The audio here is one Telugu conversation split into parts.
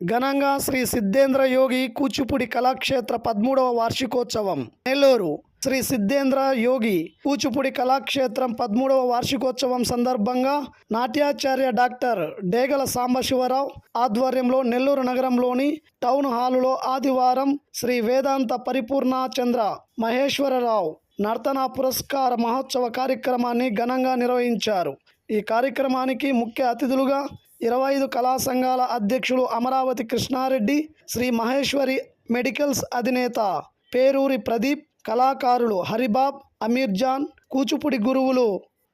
ఘనంగా శ్రీ సిద్ధేంద్ర యోగి కూచిపూడి కళాక్షేత్ర పదమూడవ వార్షికోత్సవం. నెల్లూరు శ్రీ సిద్ధేంద్ర యోగి కూచిపూడి కళాక్షేత్రం పదమూడవ వార్షికోత్సవం సందర్భంగా నాట్యాచార్య డాక్టర్ డేగల సాంబశివరావు ఆధ్వర్యంలో నెల్లూరు నగరంలోని టౌన్ హాలులో ఆదివారం శ్రీ వేదాంత పరిపూర్ణాచంద్ర మహేశ్వరరావు నర్తన పురస్కార మహోత్సవ కార్యక్రమాన్ని ఘనంగా నిర్వహించారు. ఈ కార్యక్రమానికి ముఖ్య అతిథులుగా ఇరవై ఐదు కళా సంఘాల అధ్యక్షులు అమరావతి కృష్ణారెడ్డి శ్రీ మహేశ్వరి మెడికల్స్ అధినేత పేరూరి ప్రదీప్ కళాకారులు హరిబాబ్ అమీర్జాన్ కూచిపూడి గురువులు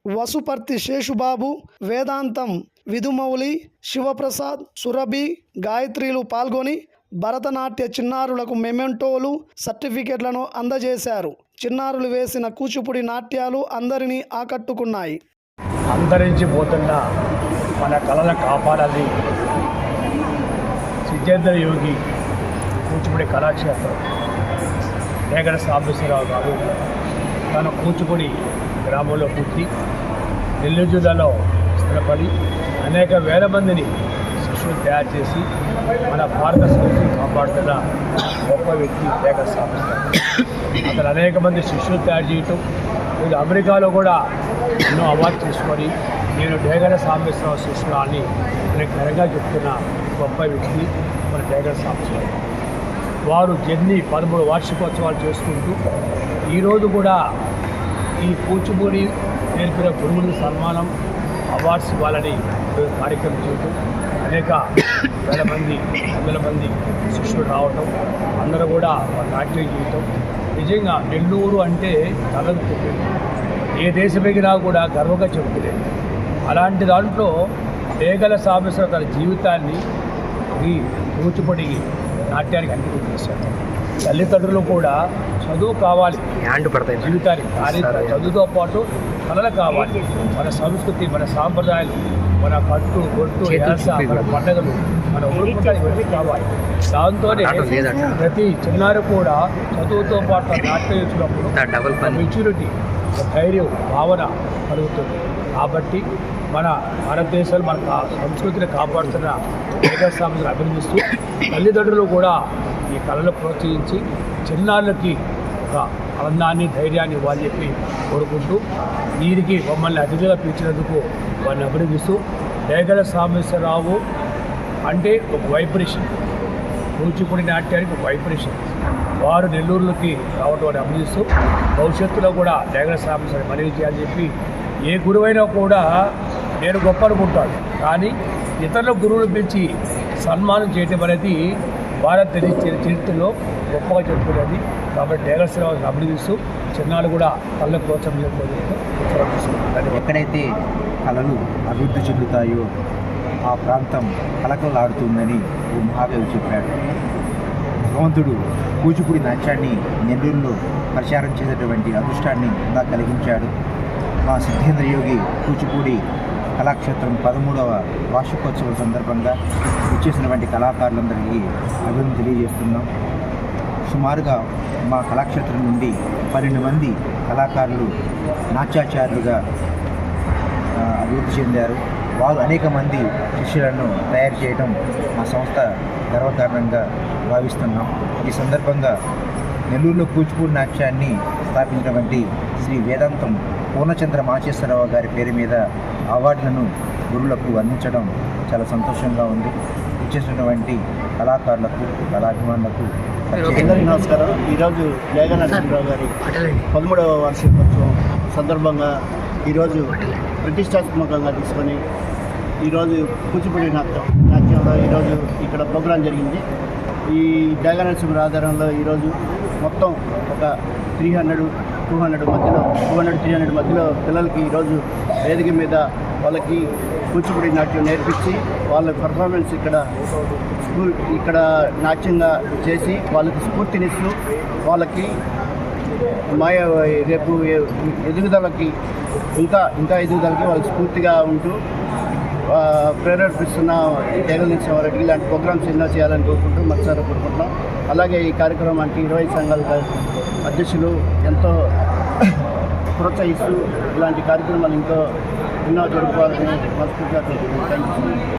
వసుపర్తి శేషుబాబు వేదాంతం విధుమౌలి శివప్రసాద్ సురభి గాయత్రిలు పాల్గొని భరతనాట్య చిన్నారులకు మెమెంటోలు సర్టిఫికెట్లను అందజేశారు. చిన్నారులు వేసిన కూచిపూడి నాట్యాలు అందరినీ ఆకట్టుకున్నాయి. అంతరించిపోతున్న మన కళలను కాపాడాలి. సిద్ధేంద్ర యోగి కూచిపూడి కళాక్షేత్రం. వేగడ సాంబశ్వరరావు గారు తన కూచిపూడి గ్రామంలో పుట్టి నెల్లూరు జిల్లాలో స్థిరపడి అనేక వేల మందిని శిష్యులు తయారు చేసి మన భారత సంస్కృతిని కాపాడుతున్న గొప్ప వ్యక్తి వేగడ సాంబశ్వరరావు అతను అనేక మంది శిష్యులు తయారు చేయటం ఇది అమెరికాలో కూడా ఎన్నో అవార్డు తీసుకొని నేను డేగర సాంబేశ్వరరావు శిష్యుడు అని నేను ఘనంగా చెప్తున్న గొప్ప వ్యక్తి మన డేగర సాంబేశ్వరరావు వారు జర్నీ పదమూడు వార్షికోత్సవాలు చేసుకుంటూ ఈరోజు కూడా ఈ కూచిపూడి నేర్పిన గురువులు సన్మానం అవార్డ్స్ ఇవ్వాలని కార్యక్రమం చేయటం అనేక వేల మంది వందల మంది శిష్యులు రావటం అందరూ కూడా నాట్యం చేయటం నిజంగా నెల్లూరు అంటే తలదు ఏ దేశమైనా కూడా గర్వంగా చెబుతులేదు అలాంటి దాంట్లో డేగల సాంబేశ్వర తన జీవితాన్ని ఈ కూచిపూడి నాట్యానికి అంకితం చేశారు తల్లిదండ్రులు కూడా చదువు కావాలి. హ్యాండ్ పడతాయి. జీవితానికి కానీ చదువుతో పాటు కళలు కావాలి. మన సంస్కృతి మన సాంప్రదాయాలు మన కట్టు బొట్టు యాస మన పండుగలు మన ఊరుకుంటాలు ఇవన్నీ కావాలి. దాంతోనే లేదంట. ప్రతి చిన్నారి కూడా చదువుతో పాటు నాట్యం ఇచ్చినప్పుడు డబుల్ పని. మెచ్యూరిటీ ధైర్యం భావన కలుగుతుంది. కాబట్టి మన భారతదేశాలు మన సంస్కృతిని కాపాడుతున్న ఏకస్వామిని అభినందిస్తూ తల్లిదండ్రులు కూడా ఈ కళలు ప్రోత్సహించి చిన్నారులకి ఒక ఆనందాన్ని ధైర్యాన్ని ఇవ్వాలని చెప్పి కోరుకుంటూ వీరికి మమ్మల్ని అతిథిగా పిలిచినందుకు వారిని అభినందిస్తూ డేగల సాంబేశ్వరరావు అంటే ఒక వైబ్రేషన్. కూచిపూడి నాట్యానికి ఒక వైబ్రేషన్. వారు నెల్లూరులోకి రావడం అని అభినందిస్తూ భవిష్యత్తులో కూడా డేగల సాంబేశ్వరం మనవి చేయాలని చెప్పి ఏ గురువైనా కూడా నేను గొప్ప అనుకుంటాను. కానీ ఇతరుల గురువులు పిలిచి సన్మానం చేయటం అనేది భారత చరిత్రలో గొప్పగా చెప్పుకునేది. కాబట్టి డేగర్ శ్రీనివాసం అభినందిస్తూ చిన్నాళ్ళు కూడా కళ్ళ ప్రోత్సాహం ఎక్కడైతే కళలు అభివృద్ధి చెందుతాయో ఆ ప్రాంతం కలకలాడుతుందని ఓ మహాదేవి చెప్పాడు. భగవంతుడు కూచిపూడి నాట్యాన్ని నెల్లూరులో ప్రచారం చేసేటువంటి అదృష్టాన్ని నాకు కలిగించాడు. మా సిద్ధేంద్ర యోగి కూచిపూడి కళాక్షేత్రం పదమూడవ వార్షికోత్సవం సందర్భంగా వచ్చేసినటువంటి కళాకారులందరికీ అభివృద్ధి తెలియజేస్తున్నాం. సుమారుగా మా కళాక్షేత్రం నుండి పన్నెండు మంది కళాకారులు నాట్యాచార్యులుగా అభివృద్ధి చెందారు. వారు అనేక మంది శిష్యులను తయారు చేయడం మా సంస్థ గర్వకారణంగా భావిస్తున్నాం. ఈ సందర్భంగా నెల్లూరులో కూచిపూడి నాట్యాన్ని స్థాపించినటువంటి శ్రీ వేదాంతం పూర్ణచంద్ర మాచేశ్వరరావు గారి పేరు మీద అవార్డులను గురువులకు అందించడం చాలా సంతోషంగా ఉంది. ఇచ్చేసినటువంటి కళాకారులకు కళాభిమానులకు అందరికీ నమస్కారం ఈరోజు నరసింహరావు గారి పదమూడవ వార్షికోత్సవం సందర్భంగా ఈరోజు ప్రతిష్టాత్మకంగా తీసుకొని ఈరోజు కూచిపూడి నాట్యం నాట్యంలో ఈరోజు ఇక్కడ ప్రోగ్రాం జరిగింది. ఈ డేగ నరసింహ ఆధారంలో ఈరోజు మొత్తం ఒక త్రీ హండ్రెడ్ టూ హండ్రెడ్ మధ్యలో టూ హండ్రెడ్ త్రీ హండ్రెడ్ మధ్యలో పిల్లలకి ఈరోజు వేదిక మీద వాళ్ళకి కూచిపూడి నాట్యం నేర్పించి వాళ్ళ పర్ఫార్మెన్స్ ఇక్కడ స్కూల్ ఇక్కడ నాట్యంగా చేసి వాళ్ళకి స్ఫూర్తినిస్తూ వాళ్ళకి మాయ రేపు ఎదుగుదలకి ఇంకా ఇంకా ఎదుగుదలకి వాళ్ళకి స్ఫూర్తిగా ఉంటూ ప్రేరేపిస్తున్న జగన్ వరకు ఇలాంటి ప్రోగ్రామ్స్ ఎన్నో చేయాలని కోరుకుంటూ మరోసారి కోరుకుంటున్నాం. అలాగే ఈ కార్యక్రమానికి ఇరవై సంఘాల అధ్యక్షులు ఎంతో ప్రోత్సహిస్తూ ఇలాంటి కార్యక్రమాలు ఇంకో ఎన్నో జరుపుకోవాలని మనస్ఫూర్తిగా కోరుకుంటున్నాం థ్యాంక్ యూ